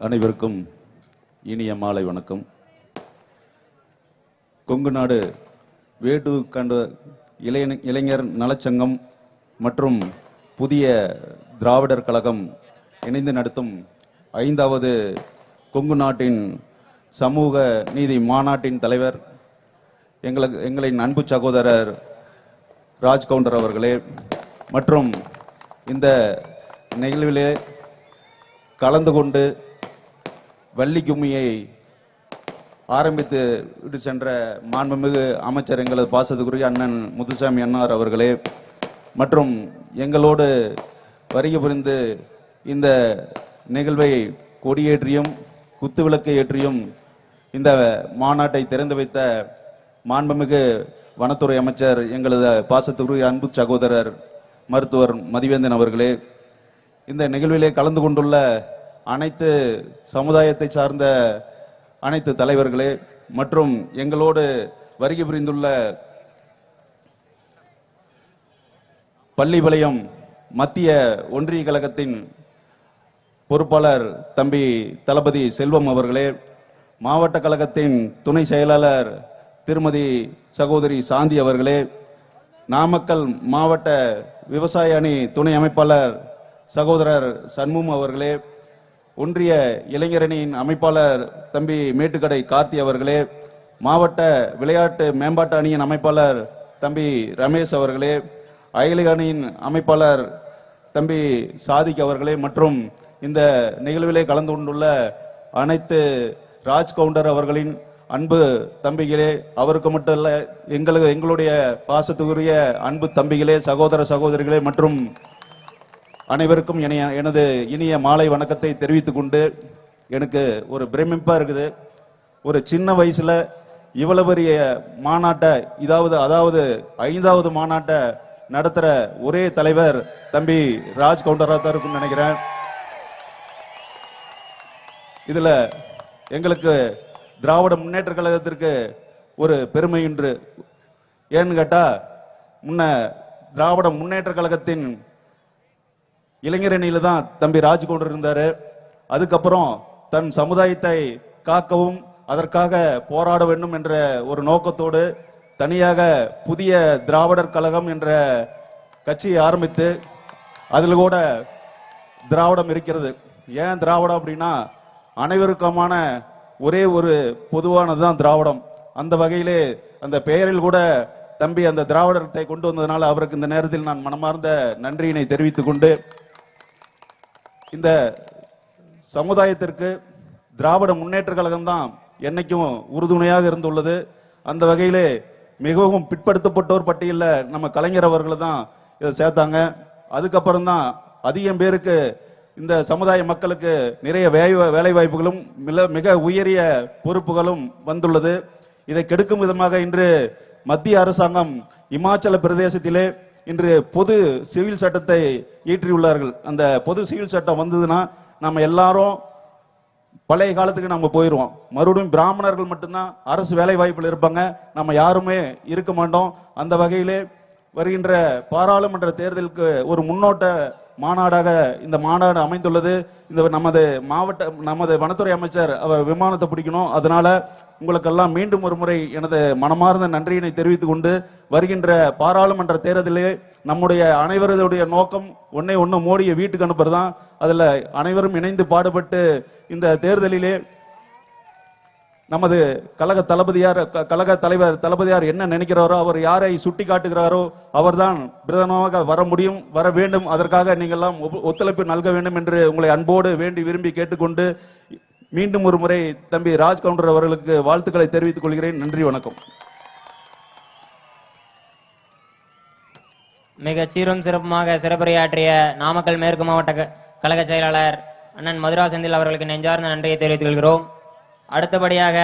அனைவருக்கும் இனிய மாலை வணக்கம். கொங்கு நாடு வேட்டு கண்ட இளைய இளைஞர் நலச்சங்கம் மற்றும் புதிய திராவிடர் கழகம் இணைந்து நடத்தும் ஐந்தாவது கொங்கு நாட்டின் சமூக நீதி மாநாட்டின் தலைவர் எங்களுக்கு எங்களின் அன்பு சகோதரர் ராஜ் கவுண்டர் அவர்களே மற்றும் இந்த நிகழ்விலே கலந்து கொண்டு வள்ளி கும்மியை ஆரம்பித்து விட்டு சென்ற மாண்புமிகு அமைச்சர் எங்களது பாசத்துக்குரிய அண்ணன் முத்துசாமி அண்ணார் அவர்களே மற்றும் எங்களோடு வருகை புரிந்து இந்த நிகழ்வை கொடியேற்றியும் குத்துவிளக்கை ஏற்றியும் இந்த மாநாட்டை திறந்து வைத்த மாண்புமிகு வனத்துறை அமைச்சர் எங்களது பாசத்துக்குரிய அன்பு சகோதரர் மருத்துவர் மதிவேந்தன் அவர்களே இந்த நிகழ்விலே கலந்து கொண்டுள்ள அனைத்து சமுதாயத்தை சார்ந்த அனைத்து தலைவர்களே மற்றும் எங்களோடு வருகை புரிந்துள்ள பள்ளிபாளையம் மத்திய ஒன்றிய கழகத்தின் பொறுப்பாளர் தம்பி தளபதி செல்வம் அவர்களே மாவட்ட கழகத்தின் துணை செயலாளர் திருமதி சகோதரி சாந்தி அவர்களே நாமக்கல் மாவட்ட விவசாய அணி துணை அமைப்பாளர் சகோதரர் சண்முகம் அவர்களே ஒன்றிய இளைஞரணியின் அமைப்பாளர் தம்பி மேட்டுக்கடை கார்த்தி அவர்களே மாவட்ட விளையாட்டு மேம்பாட்டு அணியின் அமைப்பாளர் தம்பி ரமேஷ் அவர்களே அயலிக அணியின் அமைப்பாளர் தம்பி சாதிக் அவர்களே மற்றும் இந்த நிகழ்விலே கலந்து கொண்டுள்ள அனைத்து ராஜ் கவுண்டர் அவர்களின் அன்பு தம்பிகளே அவருக்கு மட்டும் இல்லை எங்களுக்கு எங்களுடைய பாசத்துக்குரிய அன்பு தம்பிகளே சகோதர சகோதரிகளே மற்றும் அனைவருக்கும் இணைய எனது இனிய மாலை வணக்கத்தை தெரிவித்துக் கொண்டு எனக்கு ஒரு பிரமிப்பாக இருக்குது. ஒரு சின்ன வயசில் இவ்வளவு பெரிய மாநாட்டை இதாவது அதாவது ஐந்தாவது மாநாட்டை நடத்துகிற ஒரே தலைவர் தம்பி ராஜ் கவுண்டராக தான் இருக்கும்னு நினைக்கிறேன். இதில் எங்களுக்கு திராவிட முன்னேற்ற கழகத்திற்கு ஒரு பெருமை என்று ஏன்னு கேட்டால் முன்ன திராவிட முன்னேற்ற கழகத்தின் இளைஞரணியில தான் தம்பி ராஜ்கவுண்டர் இருந்தாரு. அதுக்கப்புறம் தன் சமுதாயத்தை காக்கவும் அதற்காக போராட வேண்டும் என்ற ஒரு நோக்கத்தோடு தனியாக புதிய திராவிடர் கழகம் என்ற கட்சியை ஆரம்பித்து அதில் கூட திராவிடம் இருக்கிறது. ஏன் திராவிடம் அப்படின்னா அனைவருக்குமான ஒரே ஒரு பொதுவானது தான் திராவிடம். அந்த வகையிலே அந்த பெயரில் கூட தம்பி அந்த திராவிடத்தை கொண்டு வந்ததுனால அவருக்கு இந்த நேரத்தில் நான் மனமார்ந்த நன்றியினை தெரிவித்துக் கொண்டு இந்த சமுதாயத்திற்கு திராவிட முன்னேற்ற கழகம் தான் என்னைக்கும் உறுதுணையாக இருந்துள்ளது. அந்த வகையிலே மிகவும் பிற்படுத்தப்பட்டோர் பட்டியலில் நம்ம கலைஞர் அவர்கள் தான் இதை சேர்த்தாங்க. அதுக்கப்புறம் தான் அதிகம் பேருக்கு இந்த சமுதாய மக்களுக்கு நிறைய வேலை வேலை வாய்ப்புகளும் மிக மிக உயரிய பொறுப்புகளும் வந்துள்ளது. இதை கெடுக்கும் விதமாக இன்று மத்திய அரசாங்கம் இமாச்சல பிரதேசத்திலே இன்று பொது சிவில் சட்டத்தை இயற்றியுள்ளார்கள். அந்த பொது சிவில் சட்டம் வந்ததுன்னா நம்ம எல்லாரும் பழைய காலத்துக்கு நம்ம போயிடுவோம் மறுபடியும் பிராமணர்கள் மட்டும்தான் அரசு வேலை வாய்ப்பில் இருப்பாங்க. நம்ம யாருமே இருக்க மாட்டோம். அந்த வகையிலே வருகின்ற பாராளுமன்ற தேர்தலுக்கு ஒரு முன்னோட்ட மாநாடாக இந்த மாநாடு அமைந்துள்ளது. இந்த நமது மாவட்ட நமது வனத்துறை அமைச்சர் அவர் விமானத்தை பிடிக்கணும். அதனால உங்களுக்கெல்லாம் மீண்டும் ஒரு முறை எனது மனமார்ந்த நன்றியினை தெரிவித்துக் கொண்டு வருகின்ற பாராளுமன்ற தேர்தலிலே நம்முடைய அனைவருடைய நோக்கம் ஒன்னே ஒன்று மோடியை வீட்டுக்கு அனுப்புறதுதான். அதில் அனைவரும் இணைந்து பாடுபட்டு இந்த தேர்தலிலே நமது கழக தளபதியார் க- கழக தலைவர் தளபதியார் என்ன நினைக்கிறாரோ அவர் யாரை சுட்டி காட்டுகிறாரோ அவர்தான் பிரதமராக வர முடியும் வர வேண்டும். அதற்காக நீங்கள்லாம் ஒப்பு- ஒத்துழைப்பு நல்க வேண்டும் என்று உங்களை அன்போடு வேண்டி விரும்பி கேட்டுக்கொண்டு மீண்டும் ஒரு முறை தம்பி ராஜ் கவுண்டர் அவர்களுக்கு வாழ்த்துக்களை தெரிவித்துக் கொள்கிறேன். நன்றி வணக்கம். மிக சீரும் சிறப்புமாக சிறப்புரையாற்றிய நாமக்கல் மேற்கு மாவட்ட கழக செயலாளர் அண்ணன் மதுரா செந்தில் அவர்களுக்கு நெஞ்சார்ந்த நன்றியை தெரிவித்துக் கொள்கிறோம். அடுத்தபடியாக